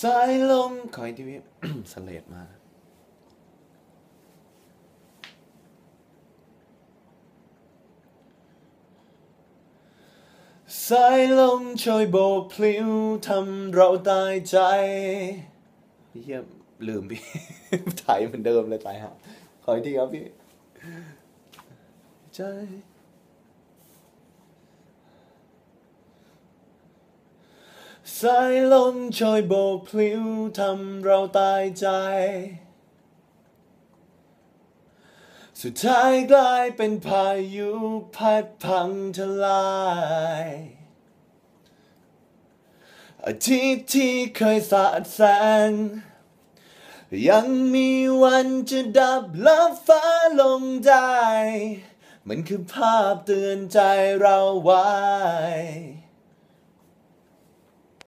สายลมขออีกทีพี่สเลดมาสายลมช่วยโบกพลิ้วทำเราตายใจเฮียลืมพี่ ถ่ายเหมือนเดิมเลยตายฮะขออีกทีครับพี่ใจ สายลมช่วยโบกพลิ้วทำเราตายใจ สุดท้ายกลายเป็นพายุพัดพังทลาย อาทิตย์ที่เคยสาดแสง ยังมีวันจะดับลับฟ้าลงได้ มันคือภาพเตือนใจเราไว้